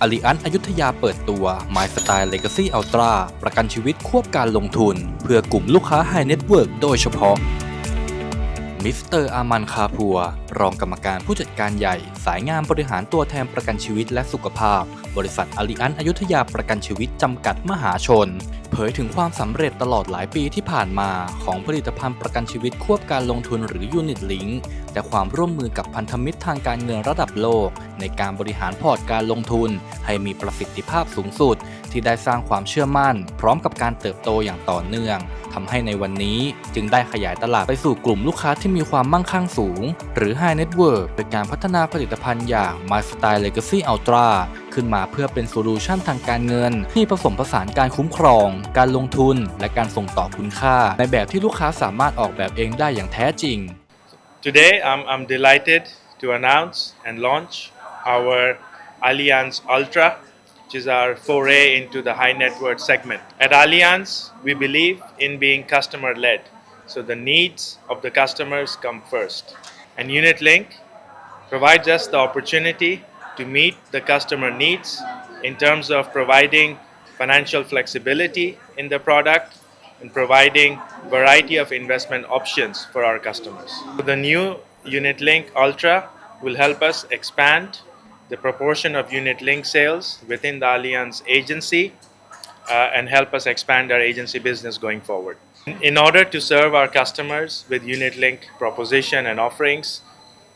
อลิอันอยุธยาเปิดตัว My Style Legacy Ultra ประกันชีวิตควบการลงทุน เพื่อกลุ่มลูกค้า High Network โดยเฉพาะ มิสเตอร์อามันคาพัว รองกรรมการผู้จัดการใหญ่ สายงานบริหารตัวแทนประกันชีวิตและสุขภาพ บริษัทอลิอันอยุธยาประกันชีวิตจำกัดมหาชน เผยถึงความสำเร็จตลอดหลายปีที่ผ่านมา ของผลิตภัณฑ์ประกันชีวิตควบการลงทุนหรือ Unit Link และความร่วมมือกับพันธมิตรทางการเงินระดับโลก ในการบริหารพอร์ตการลงทุน ให้มีประสิทธิภาพสูงสุด ที่ได้สร้างความเชื่อมั่น พร้อมกับการเติบโตอย่างต่อเนื่อง ทำให้ในวันนี้ จึงได้ขยายตลาดไปสู่กลุ่มลูกค้าที่มีความมั่งคั่งสูง หรือ High Network โดยการพัฒนาผลิตภัณฑ์อย่าง My Style Legacy Ultra ขึ้นมาเพื่อเป็นโซลูชันทางการเงิน ที่ผสมผสานการคุ้มครอง การลงทุน และการส่งต่อคุณค่า ในแบบที่ลูกค้าสามารถออกแบบเองได้อย่างแท้จริง Today, I'm, I'm delighted to announce and launch our Allianz Ultra, which is our foray into the high net worth segment. At Allianz, we believe in being customer led, so the needs of the customers come first. And Unit Link provides us the opportunity to meet the customer needs in terms of providing financial flexibility in the product and providing variety of investment options for our customers. The new Unit Link Ultra will help us expand the proportion of Unit Link sales within the Allianz agency uh, and help us expand our agency business going forward. In order to serve our customers with Unit Link proposition and offerings,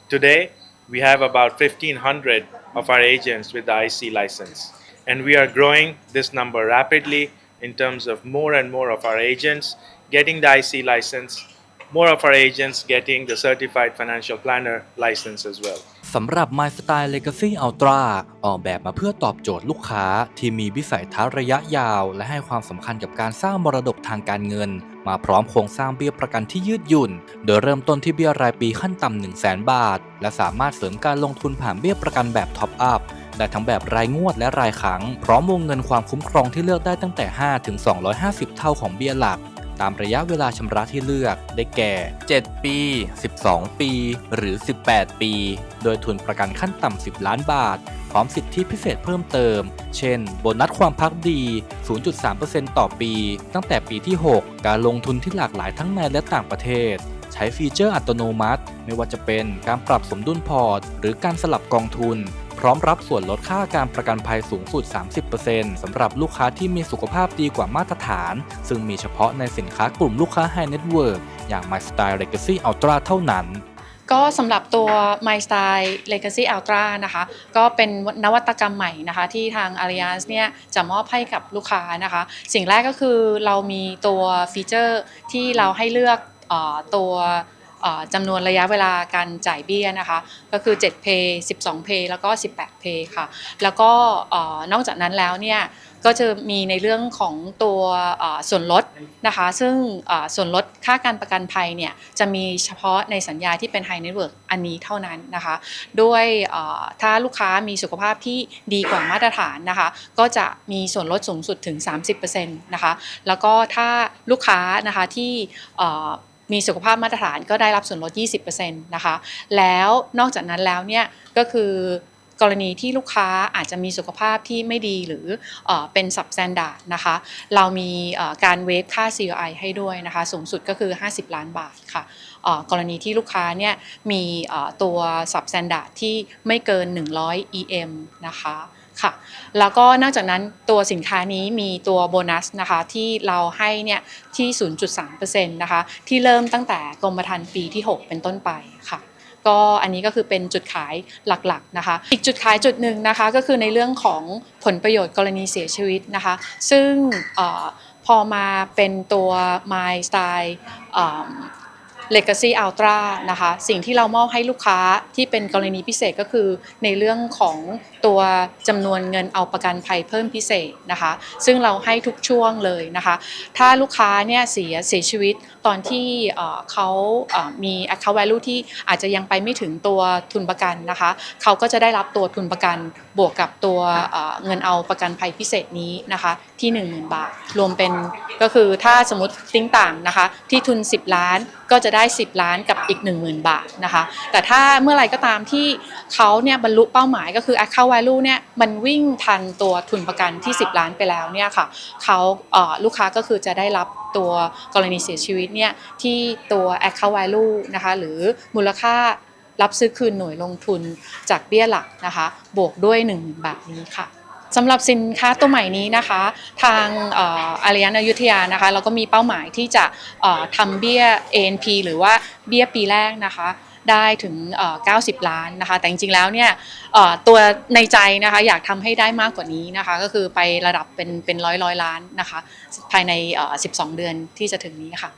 today we have about 1500 of our agents with the IC license and we are growing this number rapidly in terms of more and more of our agents getting the IC license, more of our agents getting the certified financial planner license as well. สำหรับ My Style Legacy Ultra ออกแบบมาเพื่อตอบโจทย์ลูกค้าที่มีวิสัยทัศน์ระยะยาว และให้ความสำคัญกับการสร้างมรดกทางการเงิน มาพร้อมโครงสร้างเบี้ยประกันที่ยืดหยุ่น โดยเริ่มต้นที่เบี้ยรายปีขั้นต่ำ1 0 0 0 0แบาท และสามารถเสริมการลงทุนผ่านเบี้ยประกันแบบท็อปอัพได้ทั้งแบบรายงวดและรายครั้ง พร้อมวงเงินความคุ้มครองที่เลือกได้ตั้งแต่ 5 ถึง 250 เท่าของเบี้ยหลัก ตามระยะเวลาชำระที่เลือกได้แก่ 7 ปี 12 ปี หรือ 18 ปี โดยทุนประกันขั้นต่ำ 10 ล้านบาท พร้อมสิทธิพิเศษเพิ่มเติม เช่น โบนัสความพักดี 0.3%ต่อปี ตั้งแต่ปีที่ 6 การลงทุนที่หลากหลายทั้งในและต่างประเทศใช้ฟีเจอร์อัตโนมัติ ไม่ว่าจะเป็นการปรับสมดุลพอร์ต หรือการสลับกองทุน พร้อมรับส่วนลดค่าการประกันภัยสูงสุด 30%สำหรับลูกค้าที่มีสุขภาพดีกว่ามาตรฐาน ซึ่งมีเฉพาะในสินค้ากลุ่มลูกค้า High Network อย่าง My Style Legacy Ultra เท่านั้นก็สำหรับตัว My Style Legacy Ultra นะคะ ก็เป็นนวัตกรรมใหม่นะคะ ที่ทาง Allianz เนี่ยจะมอบให้กับลูกค้านะคะ สิ่งแรกก็คือเรามีตัวฟีเจอร์ที่เราให้เลือกออตัว จำนวนระยะเวลาการจ่ายเบี้ยนะคะ ก็คือ7 Pay 12 Pay แล้วก็ 18 Pay ค่ะ แล้วก็นอกจากนั้นแล้วเนี่ยก็จะมีในเรื่องของตัวส่วนลดนะคะ ซึ่งส่วนลดค่าการประกันภัยเนี่ยจะมีเฉพาะในสัญญาที่เป็น High Network อันนี้เท่านั้นนะคะ ด้วยถ้าลูกค้ามีสุขภาพที่ดีกว่ามาตรฐานนะคะ ก็จะมีส่วนลดสูงสุดถึง 30%นะคะ แล้วก็ถ้าลูกค้านะคะที่ มีสุขภาพมาตรฐานก็ได้รับส่วนลด 20%นะคะ แล้วนอกจากนั้นแล้วเนี่ยก็คือกรณีที่ลูกค้าอาจจะมีสุขภาพที่ไม่ดีหรือเอเป็น substandard นะคะ เรามีการเวฟค่า COI ให้ด้วยนะคะ สูงสุดก็คือ 50 ล้านบาทค่ะกรณีที่ลูกค้าเนี่ยมีตัว substandard ที่ไม่เกิน 100 EM นะคะ ค่ะ แล้วก็นอกจากนั้นตัวสินค้านี้มีตัวโบนัสนะคะที่เราให้เนี่ยที่ 0.3%นะคะที่เริ่มตั้งแต่กรมธรรม์ปีที่ 6 เป็นต้นไปค่ะก็อันนี้ก็คือเป็นจุดขายหลักๆนะคะ อีกจุดขายจุดหนึ่งนะคะก็คือในเรื่องของผลประโยชน์กรณีเสียชีวิตนะคะ ซึ่งออพอมาเป็นตัว My Style Legacy Ultra นะคะสิ่งที่เรามอบให้ลูกค้าที่เป็นกรณีพิเศษก็คือในเรื่องของตัวจำนวนเงินเอาประกันภัยเพิ่มพิเศษนะคะซึ่งเราให้ทุกช่วงเลยนะคะถ้าลูกค้าเนี่ยเสียเสียชีวิตตอนที่เขามี account value ที่อาจจะยังไปไม่ถึงตัวทุนประกันนะคะเขาก็จะได้รับตัวทุนประกันบวกกับตัวเอ่อเงินเอาประกันภัยพิเศษนี้นะคะที่ 10,000 บาท รวมเป็นก็คือถ้าสมมติติ้งต่างนะคะที่ทุน 10 ล้านก็จะได้10 ล้านกับอีก 10,000 บาทนะคะ แต่ถ้าเมื่อไหรก็ตามที่เขาเนี่ยบรรลุเป้าหมายก็คือ account value เนี่ยมันวิ่งทันตัวทุนประกันที่ 10 ล้านไปแล้วเนี่ยค่ะเขาเอ่อลูกค้าก็คือจะได้รับตัวกรณีเสียชีวิตเนี่ยที่ตัว account value นะคะหรือมูลค่ารับซื้อคืนหน่วยลงทุนจากเบี้ยหลักนะคะ บวกด้วย10,000บาทนี้ค่ะ สำหรับสินค้าตัวใหม่นี้นะคะ ทางอารยันอยุธยานะคะ เราก็มีเป้าหมายที่จะทำเบี้ย ANP หรือว่าเบี้ยปีแรกนะคะได้ถึงเอ่อ90 ล้านนะคะ แต่จริงๆ แล้วเนี่ยตัวในใจนะคะอยากทำให้ได้มากกว่านี้นะคะ ก็คือไประดับเป็นเป็นร้อยร้อยล้านนะคะ ภายในเอ่อ12 เดือนที่จะถึงนี้ค่ะ